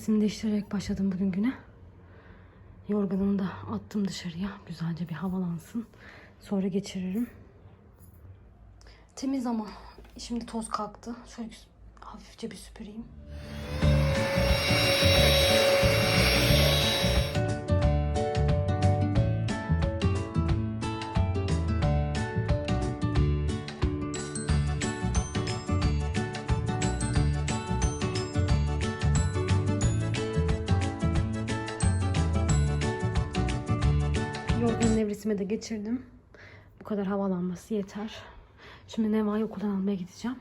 nevresimi değiştirerek başladım bugün güne. Yorganımı da attım dışarıya. Güzelce bir havalansın. Sonra geçiririm. Temiz ama şimdi toz kalktı. Şöyle hafifçe bir süpüreyim. Yorganın nevresime de geçirdim. Bu kadar havalanması yeter. Şimdi Neva'yı okuldan almaya gideceğim.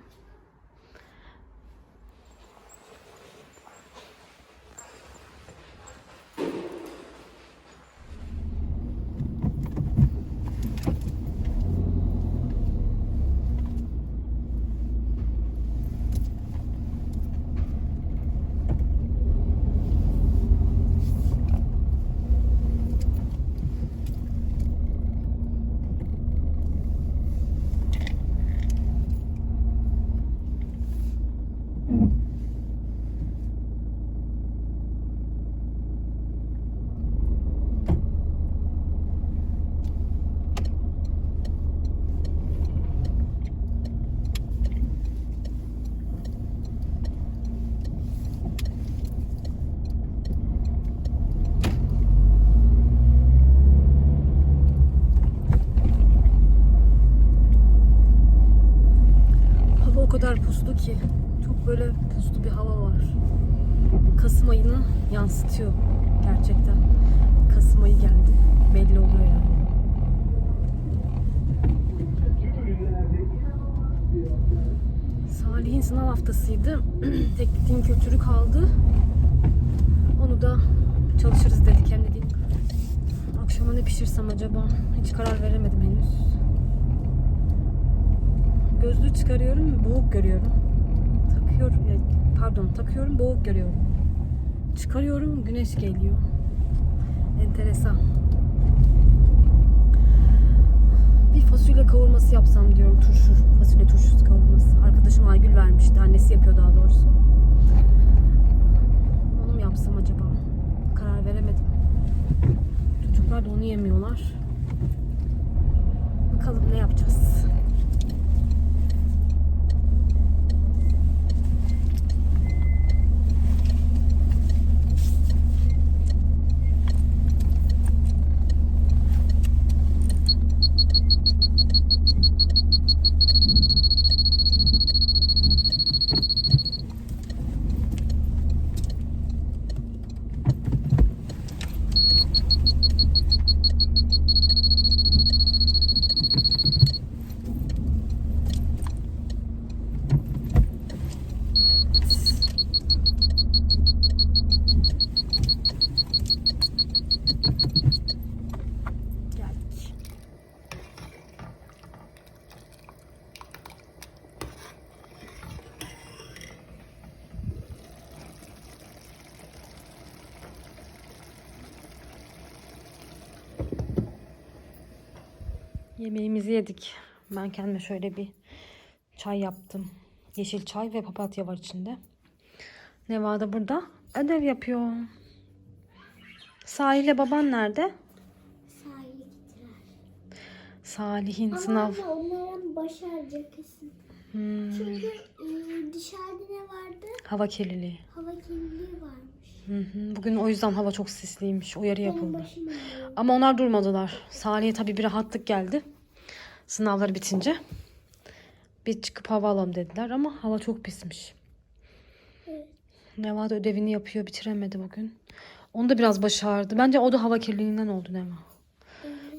Hava o kadar puslu ki. Çok böyle puslu bir hava var. Kasım ayını yansıtıyor gerçekten. Kasım ayı geldi. Belli oluyor yani. Salih'in sınav haftasıydı. Tekniğin kültürü kaldı. Onu da çalışırız dedik hem dediğim. Akşama ne pişirsem acaba? Hiç karar veremedim henüz. Gözlüğü çıkarıyorum boğuk görüyorum. Takıyorum, pardon takıyorum boğuk görüyorum. Çıkarıyorum güneş geliyor. Enteresan. Bir fasulye kavurması yapsam diyorum turşu. Fasulye turşusu kavurması. Arkadaşım Aygül vermişti. Annesi yapıyor daha doğrusu. Onu mu yapsam acaba? Karar veremedim. Çocuklar da onu yemiyorlar. Bakalım ne yapacağız. Yemeğimizi yedik. Ben kendime şöyle bir çay yaptım. Yeşil çay ve papatya var içinde. Neva da burada ödev yapıyor. Sahile baban nerede? Sahile gittiler. Salih'in Ama sınav. anne onların başaracak kesin. Hmm, Çünkü e, dışarıda ne vardı? hava kirliliği. Hava kirliliği varmış. Hı hı. Bugün o yüzden hava çok sisliymiş. Uyarı yapıldı. Ama onlar durmadılar. Salih'e tabii bir rahatlık geldi. Sınavları bitince. Bir çıkıp hava alalım dediler ama hava çok pismiş. Evet. Neva da ödevini yapıyor. Bitiremedi bugün. Onu da biraz başı ağrıdı. Bence o da hava kirliliğinden oldu Neva.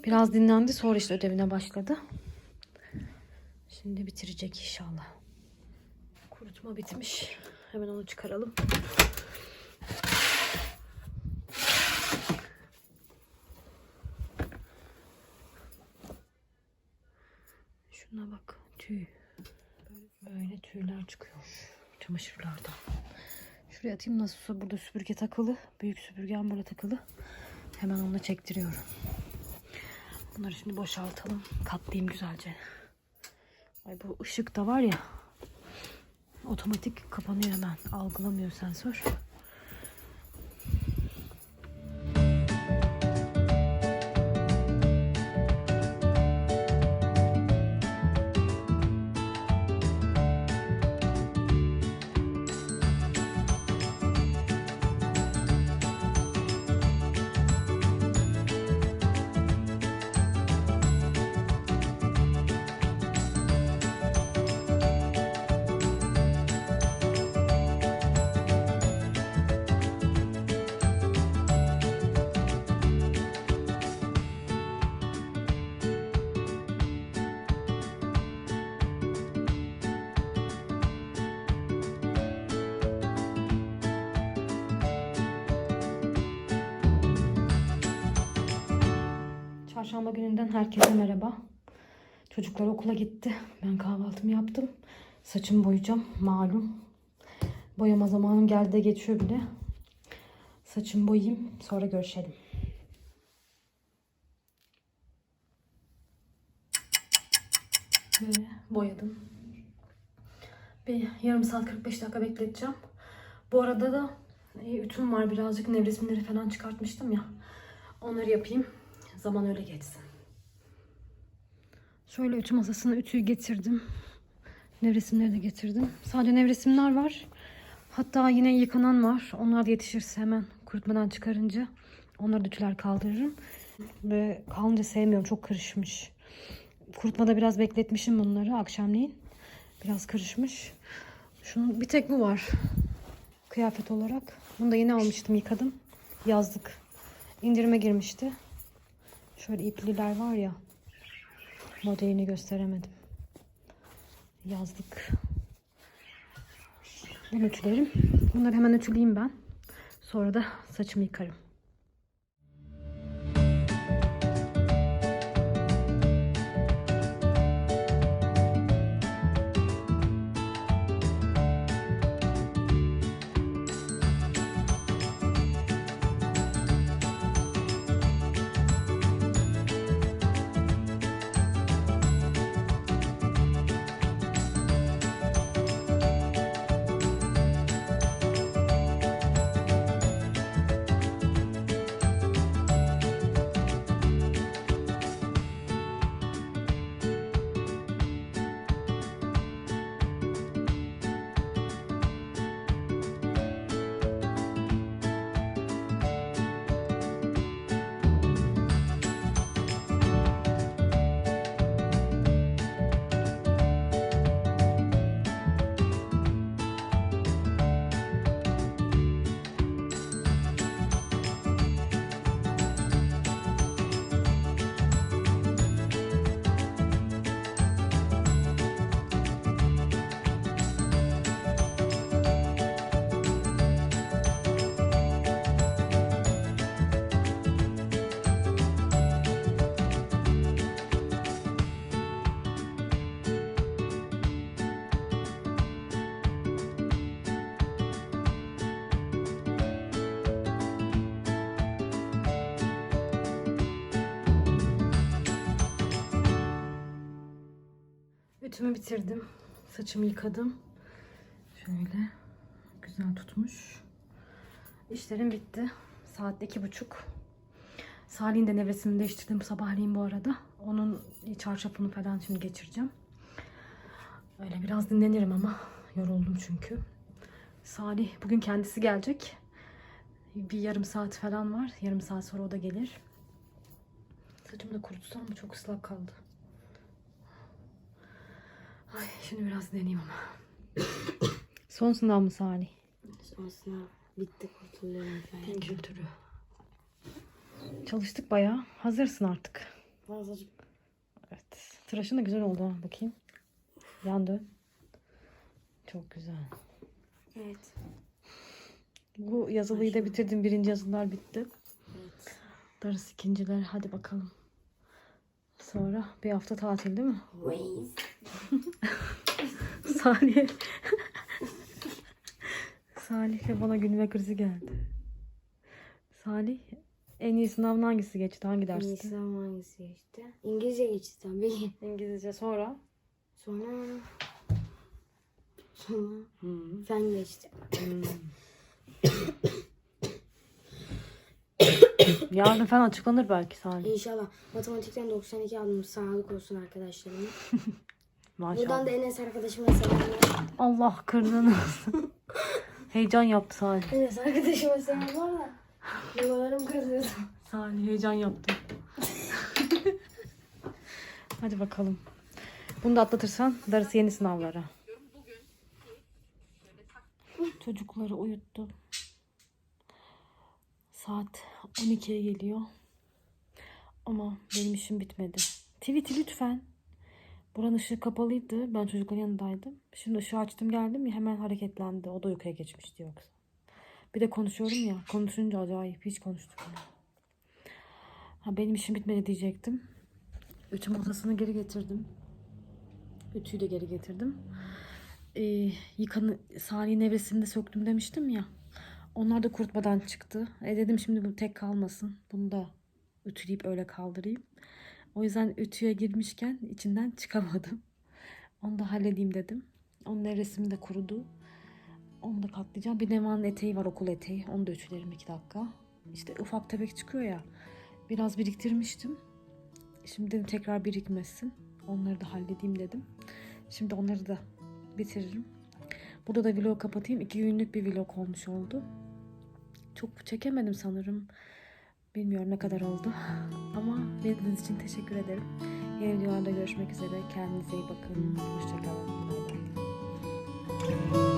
Biraz dinlendi sonra işte ödevine başladı. Şimdi bitirecek inşallah. Kurutma bitmiş. Hemen onu çıkaralım. Şuna bak tüy. Böyle tüyler çıkıyor çamaşırlardan. Şuraya atayım nasılsa burada süpürge takılı. Büyük süpürgem burada takılı. Hemen onunla çektiriyorum. Bunları şimdi boşaltalım. Katlayayım güzelce. Ay bu ışık da var ya. Otomatik kapanıyor hemen. Algılamıyor sensör. Çarşamba gününden herkese merhaba. Çocuklar okula gitti. Ben kahvaltımı yaptım. Saçımı boyayacağım malum. Boyama zamanım geldi de geçiyor bile. Saçımı boyayayım sonra görüşelim. Ve boyadım. Bir yarım saat 45 dakika bekleteceğim. Bu arada da e, ütüm var birazcık nevresimleri falan çıkartmıştım ya. Onları yapayım. Zaman öyle geçsin. Şöyle ütü masasına ütüyü getirdim. Nevresimleri de getirdim. Sadece nevresimler var. Hatta yine yıkanan var. Onlar da yetişirse hemen kurutmadan çıkarınca onları da ütüler kaldırırım. Ve kalınca sevmiyorum. Çok karışmış. Kurutmada biraz bekletmişim bunları akşamleyin. Biraz karışmış. Şunun bir tek bu var. Kıyafet olarak. Bunu da yeni almıştım yıkadım. Yazlık. İndirime girmişti. Şöyle ipliler var ya. Modelini gösteremedim. Yazlık. Bunu ütülerim. Bunları hemen ütüleyeyim ben. Sonra da saçımı yıkarım. Ütümü bitirdim. Saçımı yıkadım. Şöyle güzel tutmuş. İşlerim bitti. Saat iki buçuk. Salih'in de nevresini değiştirdim sabahleyin bu arada. Onun çarşafını falan şimdi geçireceğim. Öyle biraz dinlenirim ama yoruldum çünkü. Salih bugün kendisi gelecek. Bir yarım saat falan var. Yarım saat sonra o da gelir. Saçımı da kurutsam mı? Çok ıslak kaldı. Ay şimdi biraz deneyeyim ama. Son sınav mı Salih? Sonrasında bitti kurtuluyorum. Din kültürü. Çalıştık bayağı. Hazırsın artık. Hazır. Evet. Tıraşın da güzel oldu ha. Bakayım. Yan dön. Çok güzel. Evet. Bu yazılıyı da bitirdim. Birinci yazılar bitti. Evet. Darısı ikinciler. Hadi bakalım. Sonra bir hafta tatil değil mi? Salih. Salih de bana gülme krizi geldi. Salih en iyi sınavın hangisi geçti? Hangi dersti? İslam hangisi geçti? İngilizce geçti tabii. İngilizce sonra. Sonra... Sonra Hmm. fen geçti. Yarın falan açıklanır belki Salih. İnşallah. Matematikten 92 aldım. Sağlık olsun arkadaşlarıma. Maşallah. Buradan da Enes arkadaşıma selamlar. Allah olsun. Heyecan yaptı Salih. Enes arkadaşıma selamlar da. Yuvalarım kırılıyordu. Salih heyecan yaptı. Hadi bakalım. Bunu da atlatırsan darısı yeni sınavlara. Çocukları uyuttum. Saat 12'ye geliyor. Ama benim işim bitmedi. Tweet'i lütfen. Buranın ışığı kapalıydı. Ben çocukların yanındaydım. Şimdi ışığı açtım geldim ya hemen hareketlendi. O da uykuya geçmişti yoksa. Bir de konuşuyorum ya. Konuşunca acayip hiç konuşturmuyor. Ha, benim işim bitmedi diyecektim. Ütü masasını geri getirdim. Ütüyü de geri getirdim. Ee, yıkanı Salih'in nevresini de söktüm demiştim ya. Onlar da kurutmadan çıktı. E dedim şimdi bu tek kalmasın. Bunu da ütüleyip öyle kaldırayım. O yüzden ütüye girmişken içinden çıkamadım. Onu da halledeyim dedim. Onun nevresimi de kurudu. Onu da katlayacağım. Bir Nevan'ın eteği var okul eteği. Onu da ütülerim iki dakika. İşte ufak tefek çıkıyor ya. Biraz biriktirmiştim. Şimdi dedim tekrar birikmesin. Onları da halledeyim dedim. Şimdi onları da bitiririm. Burada da vlog kapatayım. İki günlük bir vlog olmuş oldu. Çok çekemedim sanırım. Bilmiyorum ne kadar oldu. Ama beklediğiniz için teşekkür ederim. Yeni videolarda görüşmek üzere. Kendinize iyi bakın. Hoşçakalın. Bay bay.